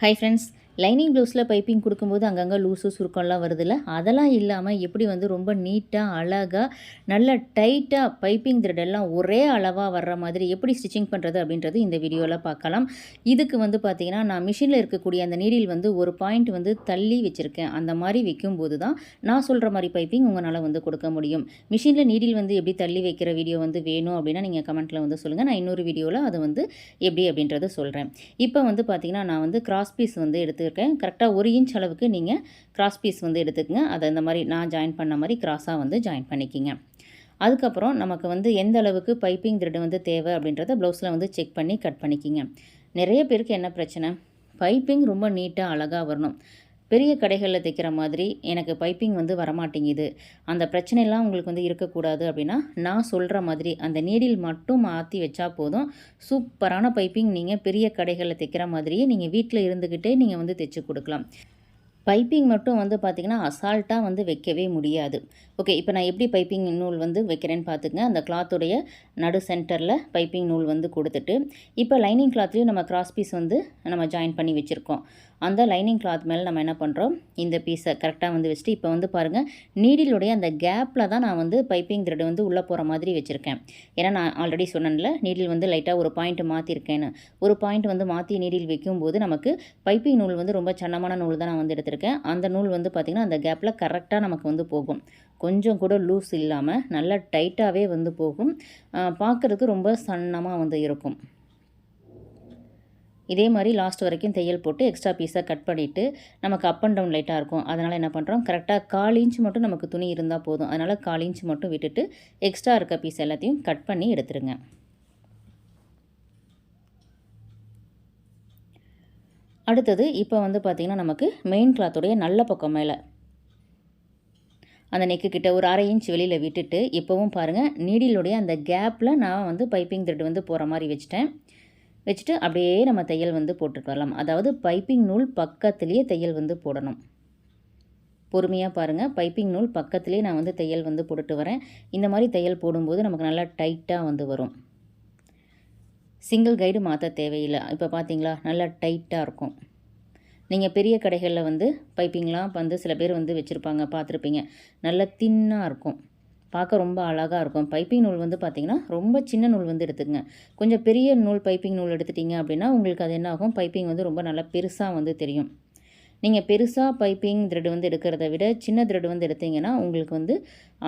High friends lining ப்ளவுஸில் piping கொடுக்கும்போது அங்கங்கே லூஸு சுருக்கம்லாம் வருதுல்ல? அதெல்லாம் இல்லாமல் எப்படி வந்து ரொம்ப நீட்டாக அழகாக நல்ல டைட்டாக பைப்பிங் த்ரெட் எல்லாம் ஒரே அளவாக வர்ற மாதிரி எப்படி ஸ்டிச்சிங் பண்ணுறது அப்படின்றது இந்த வீடியோவில் பார்க்கலாம். இதுக்கு வந்து பார்த்திங்கன்னா நான் மிஷினில் இருக்கக்கூடிய அந்த நீடில் வந்து ஒரு பாயிண்ட் வந்து தள்ளி வச்சுருக்கேன். அந்த மாதிரி வைக்கும்போது தான் நான் சொல்கிற மாதிரி பைப்பிங் உங்களால் வந்து கொடுக்க முடியும். மிஷினில் நீடில் வந்து எப்படி தள்ளி வைக்கிற வீடியோ வந்து வேணும் அப்படின்னா நீங்கள் கமெண்ட்டில் வந்து சொல்லுங்கள். நான் இன்னொரு வீடியோவில் அது வந்து எப்படி அப்படின்றத சொல்கிறேன். இப்போ வந்து பார்த்திங்கன்னா நான் வந்து கிராஸ் பீஸ் வந்து எடுத்துருக்கேன். கரெக்டாக ஒரு இன்ச் அளவுக்கு நீங்கள் கிராஸ் பீஸ் வந்து எடுத்துக்கங்க. அதை இந்த மாதிரி நான் ஜாயின் பண்ண மாதிரி கிராஸாக வந்து ஜாயின் பண்ணிக்கிங்க. அதுக்கப்புறம் நமக்கு வந்து எந்த அளவுக்கு பைப்பிங் த்ரெட் வந்து தேவை அப்படின்றத ப்ளவுஸில் வந்து செக் பண்ணி கட் பண்ணிக்கிங்க. நிறைய பேருக்கு என்ன பிரச்சனை? பைப்பிங் ரொம்ப நீட்டாக அழகாக வரணும். பெரிய கடைகளில் தைக்கிற மாதிரி எனக்கு பைப்பிங் வந்து வரமாட்டேங்குது. அந்த பிரச்சனையெல்லாம் உங்களுக்கு வந்து இருக்கக்கூடாது அப்படின்னா நான் சொல்கிற மாதிரி அந்த நீடில் மட்டும் மாற்றி வச்சா போதும். சூப்பரான பைப்பிங் நீங்கள் பெரிய கடைகளில் தைக்கிற மாதிரியே நீங்கள் வீட்டில் இருந்துக்கிட்டே நீங்கள் வந்து தைச்சு கொடுக்கலாம். பைப்பிங் மட்டும் வந்து பார்த்திங்கன்னா அசால்ட்டாக வந்து வைக்கவே முடியாது. ஓகே இப்போ நான் எப்படி பைப்பிங் நூல் வந்து வைக்கிறேன்னு பார்த்துங்க அந்த கிளாத்துடைய நடு சென்டரில் பைப்பிங் நூல் வந்து கொடுத்துட்டு இப்போ லைனிங் கிளாத்லேயும் நம்ம கிராஸ் பீஸ் வந்து நம்ம ஜாயின் பண்ணி வச்சுருக்கோம். அந்த லைனிங் கிளாத் மேலே நம்ம என்ன பண்ணுறோம் இந்த பீஸை கரெக்டாக வந்து வச்சுட்டு இப்போ வந்து பாருங்கள் நீடிலுடைய அந்த கேப்பில் தான் நான் வந்து பைப்பிங் த்ரெட் வந்து உள்ளே போகிற மாதிரி வச்சுருக்கேன். ஏன்னா நான் ஆல்ரெடி சொன்னேன்ல நீடில் வந்து லைட்டாக ஒரு பாயிண்ட் மாற்றிருக்கேன்னு ஒரு பாயிண்ட் வந்து மாற்றி நீடில் வைக்கும்போது நமக்கு பைப்பிங் நூல் வந்து ரொம்ப சன்னமான நூல் தான் நான் வந்து எடுத்திருக்கேன். அந்த நூல் வந்து பார்த்திங்கன்னா அந்த கேப்பில் கரெக்டாக நமக்கு வந்து போகும். கொஞ்சம் கூட லூஸ் இல்லாமல் நல்லா டைட்டாகவே வந்து போகும். பார்க்குறதுக்கு ரொம்ப சன்னமாக வந்து இருக்கும். இதே மாதிரி லாஸ்ட் வரைக்கும் தையல் போட்டு எக்ஸ்ட்ரா பீஸாக கட் பண்ணிவிட்டு நமக்கு அப் அண்ட் டவுன் லைட்டாக இருக்கும். அதனால் என்ன பண்ணுறோம் கரெக்டாக கால் இன்ச் மட்டும் நமக்கு துணி இருந்தால் போதும். அதனால் கால் இன்ச் மட்டும் விட்டுட்டு எக்ஸ்ட்ரா இருக்க பீஸ் எல்லாத்தையும் கட் பண்ணி எடுத்துருங்க. அடுத்தது இப்போ வந்து பார்த்திங்கன்னா நமக்கு மெயின் கிளாத்துடைய நல்ல பக்கம் மேலே அந்த நெக்கு கிட்ட ஒரு அரை இன்ச் வெளியில் விட்டுட்டு இப்போவும் பாருங்கள் நீடிலுடைய அந்த கேப்பில் நான் வந்து பைப்பிங் த்ரெட் வந்து போகிற மாதிரி வச்சுட்டேன். வச்சுட்டு அப்படியே நம்ம தையல் வந்து போட்டுட்டு வரலாம். அதாவது பைப்பிங் நூல் பக்கத்துலேயே தையல் வந்து போடணும். பொறுமையாக பாருங்கள் பைப்பிங் நூல் பக்கத்துலேயே நான் வந்து தையல் வந்து போட்டுட்டு வரேன். இந்த மாதிரி தையல் போடும்போது நமக்கு நல்லா டைட்டாக வந்து வரும். சிங்கிள் கைடு மாற்ற தேவையில்லை. இப்போ பார்த்தீங்களா நல்லா டைட்டாக இருக்கும். நீங்கள் பெரிய கடைகளில் வந்து பைப்பிங்லாம் வந்து சில பேர் வந்து வச்சுருப்பாங்க பார்த்துருப்பீங்க நல்லா தின்னாக இருக்கும். பார்க்க ரொம்ப அழகாக இருக்கும். பைப்பிங் நூல் வந்து பார்த்திங்கன்னா ரொம்ப சின்ன நூல் வந்து எடுத்துக்கங்க. கொஞ்சம் பெரிய நூல் பைப்பிங் நூல் எடுத்துட்டிங்க அப்படின்னா உங்களுக்கு அது என்ன ஆகும் பைப்பிங் வந்து ரொம்ப நல்லா பெருசாக வந்து தெரியும். நீங்கள் பெருசாக பைப்பிங் த்ரெட் வந்து எடுக்கிறத விட சின்ன த்ரெட் வந்து எடுத்திங்கன்னா உங்களுக்கு வந்து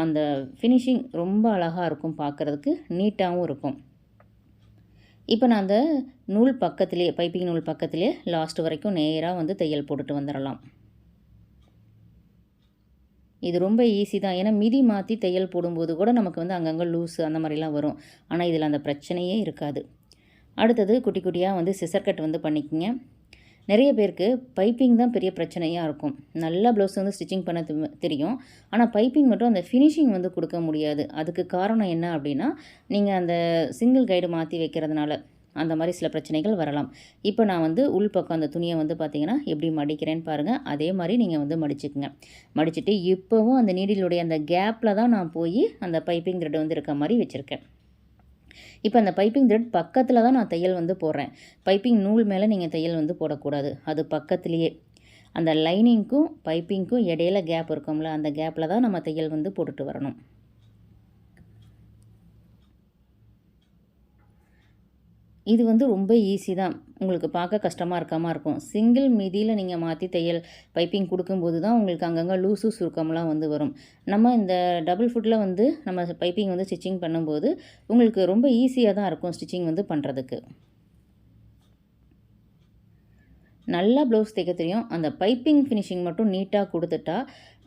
அந்த ஃபினிஷிங் ரொம்ப அழகாக இருக்கும் பார்க்குறதுக்கு நீட்டாகவும் இருக்கும். இப்போ நான் அந்த நூல் பக்கத்துலேயே பைப்பிங் நூல் பக்கத்துலேயே லாஸ்ட் வரைக்கும் நேராக வந்து தையல் போட்டுட்டு வந்துடலாம் இது ரொம்ப ஈஸி தான். ஏன்னா மிதி மாற்றி தையல் போடும்போது கூட நமக்கு வந்து அங்கங்கே லூஸு அந்த மாதிரிலாம் வரும். ஆனால் இதில் அந்த பிரச்சனையே இருக்காது. அடுத்தது குட்டி குட்டியாக வந்து சிசர் கட் வந்து பண்ணிக்கங்க. நிறைய பேருக்கு பைப்பிங் தான் பெரிய பிரச்சனையாக இருக்கும். நல்லா ப்ளவுஸ் வந்து ஸ்டிச்சிங் பண்ண தெரியும். ஆனால் பைப்பிங் மட்டும் அந்த ஃபினிஷிங் வந்து கொடுக்க முடியாது. அதுக்கு காரணம் என்ன அப்படின்னா நீங்கள் அந்த சிங்கிள் கைடு மாற்றி வைக்கிறதுனால. அந்த மாதிரி சில பிரச்சனைகள் வரலாம். இப்போ நான் வந்து உள் பக்கம் அந்த துணியை வந்து பார்த்திங்கன்னா எப்படி மடிக்கிறேன்னு பாருங்கள் அதே மாதிரி நீங்கள் வந்து மடிச்சுக்குங்க. மடிச்சுட்டு இப்போவும் அந்த நீடிலுடைய அந்த கேப்பில் தான் நான் போய் அந்த பைப்பிங் த்ரெட் வந்து இருக்க மாதிரி வச்சுருக்கேன். இப்போ அந்த பைப்பிங் த்ரெட் பக்கத்தில் தான் நான் தையல் வந்து போடுறேன். பைப்பிங் நூல் மேலே நீங்கள் தையல் வந்து போடக்கூடாது. அது பக்கத்துலேயே. அந்த லைனிங்க்கும் பைப்பிங்க்கும் இடையில கேப் இருக்கும்ல அந்த கேப்பில் தான் நம்ம தையல் வந்து போட்டுட்டு வரணும். இது வந்து ரொம்ப ஈஸி தான். உங்களுக்கு பார்க்க கஷ்டமாக இருக்காமல் இருக்கும். சிங்கிள் மிதியில் நீங்கள் மாற்றி தையல் பைப்பிங் கொடுக்கும்போது தான் உங்களுக்கு அங்கங்கே லூஸு சுருக்கம்லாம் வந்து வரும். நம்ம இந்த டபுள் ஃபுட்டில் வந்து நம்ம பைப்பிங் வந்து ஸ்டிச்சிங் பண்ணும்போது உங்களுக்கு ரொம்ப ஈஸியாக தான் இருக்கும் ஸ்டிச்சிங் வந்து பண்ணுறதுக்கு நல்லா ப்ளவுஸ் தைக்க தெரியும். அந்த பைப்பிங் ஃபினிஷிங் மட்டும் நீட்டாக கொடுத்துட்டா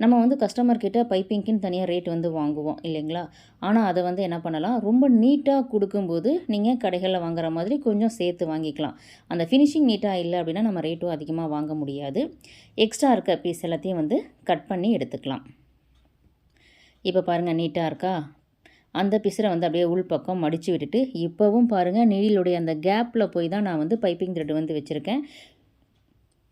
நம்ம வந்து கஸ்டமர்கிட்ட பைப்பிங்க்குன்னு தனியாக ரேட் வந்து வாங்குவோம் இல்லைங்களா? ஆனால் அதை வந்து என்ன பண்ணலாம்? ரொம்ப நீட்டாக கொடுக்கும்போது நீங்கள் கடைகளில் வாங்குற மாதிரி கொஞ்சம் சேர்த்து வாங்கிக்கலாம். அந்த ஃபினிஷிங் நீட்டாக இல்லை அப்படின்னா நம்ம ரேட்டும் அதிகமாக வாங்க முடியாது. எக்ஸ்ட்ரா இருக்க பீஸ் எல்லாத்தையும் வந்து கட் பண்ணி எடுத்துக்கலாம். இப்போ பாருங்கள் நீட்டாக இருக்கா? அந்த பிசரை வந்து அப்படியே உள் பக்கம் மடித்து விட்டுட்டு இப்போவும் பாருங்கள் நீடிலுடைய அந்த கேப்பில் போய் தான் நான் வந்து பைப்பிங் த்ரெட் வந்து வச்சுருக்கேன்.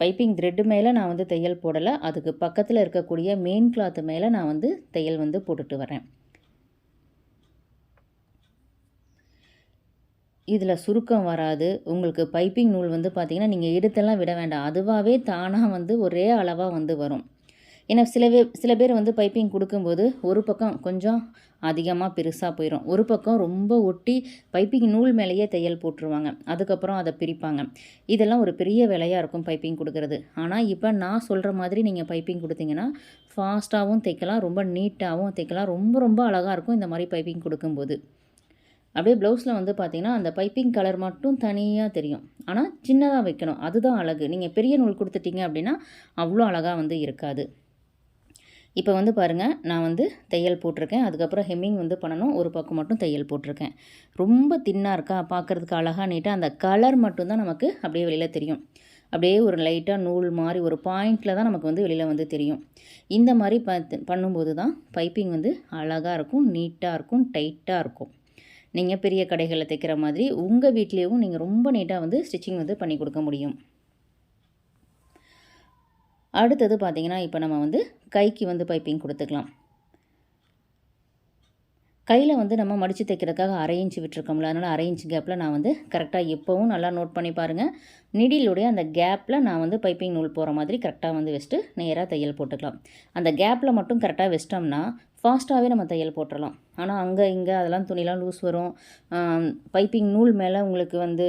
பைப்பிங் த்ரெட்டு மேலே நான் வந்து தையல் போடலை. அதுக்கு பக்கத்தில் இருக்கக்கூடிய மெயின் கிளாத்து மேலே நான் வந்து தையல் வந்து போட்டுட்டு வரேன் இதில் சுருக்கம் வராது. உங்களுக்கு பைப்பிங் நூல் வந்து பார்த்திங்கன்னா நீங்கள் எடுத்தெல்லாம் விட வேண்டாம். அதுவாகவே தானாக வந்து ஒரே அளவாக வந்து வரும். ஏன்னா சில பேர் சில பேர் வந்து பைப்பிங் கொடுக்கும்போது ஒரு பக்கம் கொஞ்சம் அதிகமாக பெருசாக போயிடும் ஒரு பக்கம் ரொம்ப ஒட்டி பைப்பிங் நூல் மேலேயே தையல் போட்டுருவாங்க. அதுக்கப்புறம் அதை பிரிப்பாங்க. இதெல்லாம் ஒரு பெரிய வேலையாக இருக்கும் பைப்பிங் கொடுக்கறது. ஆனால் இப்போ நான் சொல்கிற மாதிரி நீங்கள் பைப்பிங் கொடுத்தீங்கன்னா ஃபாஸ்ட்டாகவும் தைக்கலாம் ரொம்ப நீட்டாகவும் தைக்கலாம் ரொம்ப ரொம்ப அழகாக இருக்கும் இந்த மாதிரி பைப்பிங் கொடுக்கும்போது. அப்படியே ப்ளவுஸில் வந்து பார்த்திங்கன்னா அந்த பைப்பிங் கலர் மட்டும் தனியாக தெரியும். ஆனால் சின்னதாக வைக்கணும். அதுதான் அழகு. நீங்கள் பெரிய நூல் கொடுத்துட்டீங்க அப்படின்னா அவ்வளோ அழகாக வந்து இருக்காது. இப்போ வந்து பாருங்கள் நான் வந்து தையல் போட்டிருக்கேன். அதுக்கப்புறம் ஹெம்மிங் வந்து பண்ணணும். ஒரு பக்கம் மட்டும் தையல் போட்டிருக்கேன். ரொம்ப தின்னாக இருக்கா? பார்க்குறதுக்கு அழகாக நீட்டாக அந்த கலர் மட்டும்தான் நமக்கு அப்படியே வெளியில் தெரியும். அப்படியே ஒரு லைட்டாக நூல் மாதிரி ஒரு பாயிண்டில் தான் நமக்கு வந்து வெளியில் வந்து தெரியும். இந்த மாதிரி ப பண்ணும்போது தான் பைப்பிங் வந்து அழகாக இருக்கும் நீட்டாக இருக்கும் டைட்டாக இருக்கும். நீங்கள் பெரிய கடைகளில் தைக்கிற மாதிரி உங்கள் வீட்லேயும் நீங்கள் ரொம்ப நீட்டாக வந்து ஸ்டிச்சிங் வந்து பண்ணி கொடுக்க முடியும். அடுத்தது பார்த்திங்கன்னா இப்போ நம்ம வந்து கைக்கு வந்து பைப்பிங் கொடுத்துக்கலாம். கையில் வந்து நம்ம மடித்து தைக்கிறதுக்காக அரை இன்ச்சு விட்டுருக்கோம்ல அதனால் அரை இன்ச்சு கேப்பில் நான் வந்து கரெக்டாக எப்போவும் நல்லா நோட் பண்ணி பாருங்கள் நிடிலுடைய அந்த கேப்பில் நான் வந்து பைப்பிங் நூல் போகிற மாதிரி கரெக்டாக வந்து வச்சுட்டு நேராக தையல் போட்டுக்கலாம். அந்த கேப்பில் மட்டும் கரெக்டாக வச்சிட்டோம்னா ஃபாஸ்ட்டாகவே நம்ம தையல் போட்டுடலாம் ஆனால் அங்கே இங்கே அதெல்லாம் துணிலாம் லூஸ் வரும். பைப்பிங் நூல் மேலே உங்களுக்கு வந்து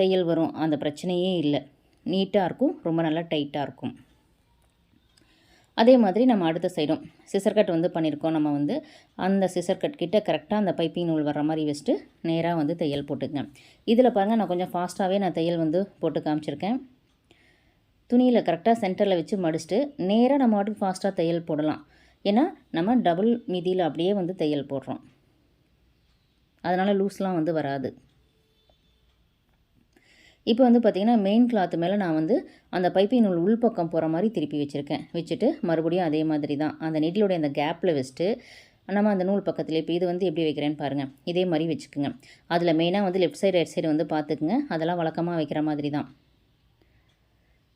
தையல் வரும். அந்த பிரச்சனையே இல்லை. நீட்டாக இருக்கும் ரொம்ப நல்லா டைட்டாக இருக்கும். அதே மாதிரி நம்ம அடுத்த சைடும் சிசர் கட் வந்து பண்ணியிருக்கோம் நம்ம வந்து அந்த சிசர் கட் கிட்ட கரெக்டாக அந்த பைப்பிங் நூல் வர்ற மாதிரி வச்சுட்டு நேராக வந்து தையல் போட்டுக்கேன் இதில் பாருங்கள் நான் கொஞ்சம் ஃபாஸ்ட்டாகவே நான் தையல் வந்து போட்டு காமிச்சிருக்கேன். துணியில் கரெக்டாக சென்டரில் வச்சு மடிச்சுட்டு நேராக நம்ம வாட்டுக்கு ஃபாஸ்ட்டாக தையல் போடலாம். ஏன்னா நம்ம டபுள் மீதியில் அப்படியே வந்து தையல் போடுறோம். அதனால் லூஸ்லாம் வந்து வராது. இப்போ வந்து பார்த்திங்கன்னா மெயின் கிளாத்து மேலே நான் வந்து அந்த பைப்பின் நூல் உள்பக்கம் போகிற மாதிரி திருப்பி வச்சுருக்கேன். வச்சுட்டு மறுபடியும் அதே மாதிரி தான். அந்த நெட்டிலுடைய அந்த கேப்பில் வச்சுட்டு நம்ம அந்த நூல் பக்கத்தில் இப்போ இது வந்து எப்படி வைக்கிறேன்னு பாருங்கள் இதே மாதிரி வச்சுக்கோங்க. அதில் மெயினாக வந்து லெஃப்ட் சைடு ரைட் சைடு வந்து பார்த்துக்குங்க அதெல்லாம் வழக்கமாக வைக்கிற மாதிரி தான்.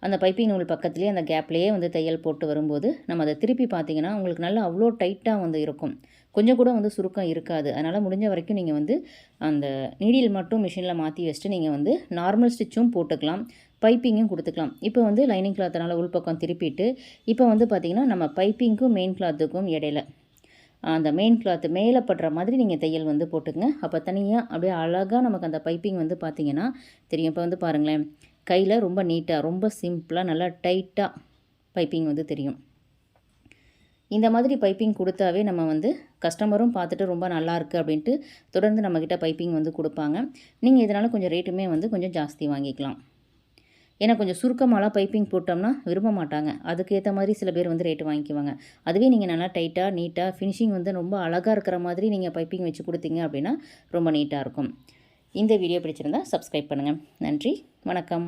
அந்த பைப்பிங் நூல் பக்கத்துலேயே அந்த கேப்லேயே வந்து தையல் போட்டு வரும்போது நம்ம அதை திருப்பி பார்த்தீங்கன்னா உங்களுக்கு நல்லா அவ்வளோ டைட்டாக வந்து இருக்கும். கொஞ்சம் கூட வந்து சுருக்கம் இருக்காது. அதனால் முடிஞ்ச வரைக்கும் நீங்கள் வந்து அந்த நீடில் மட்டும் மிஷினில் மாற்றி வச்சுட்டு நீங்கள் வந்து நார்மல் ஸ்டிச்சும் போட்டுக்கலாம். பைப்பிங்கும் கொடுத்துக்கலாம். இப்போ வந்து லைனிங் கிளாத்தனால் உள்பக்கம் திருப்பிட்டு இப்போ வந்து பார்த்திங்கன்னா நம்ம பைப்பிங்க்கும் மெயின் கிளாத்துக்கும் இடையில அந்த மெயின் கிளாத்து மேலே படுற மாதிரி நீங்கள் தையல் வந்து போட்டுக்கங்க. அப்போ தனியாக அப்படியே அழகாக நமக்கு அந்த பைப்பிங் வந்து பார்த்திங்கன்னா தெரியும். இப்போ வந்து பாருங்களேன். கையில் ரொம்ப நீட்டாக ரொம்ப சிம்பிளாக நல்லா டைட்டாக பைப்பிங் வந்து தெரியும். இந்த மாதிரி பைப்பிங் கொடுத்தாவே நம்ம வந்து கஸ்டமரும் பார்த்துட்டு ரொம்ப நல்லா இருக்குது அப்படின்ட்டு தொடர்ந்து நம்மக்கிட்ட பைப்பிங் வந்து கொடுப்பாங்க. நீங்கள் இதனால் கொஞ்சம் ரேட்டுமே வந்து கொஞ்சம் ஜாஸ்தி வாங்கிக்கலாம். ஏன்னா கொஞ்சம் சுருக்கமாலாம் பைப்பிங் போட்டோம்னா விரும்ப மாட்டாங்க. அதுக்கேற்ற மாதிரி சில பேர் வந்து ரேட்டு வாங்கிக்குவாங்க. அதுவே நீங்கள் நல்லா டைட்டாக நீட்டாக ஃபினிஷிங் வந்து ரொம்ப அழகாக இருக்கிற மாதிரி நீங்கள் பைப்பிங் வச்சு கொடுத்தீங்க அப்படின்னா ரொம்ப நீட்டாக இருக்கும். இந்த வீடியோ பிடிச்சிருந்தால் சப்ஸ்கிரைப் பண்ணுங்கள் நன்றி. வணக்கம்.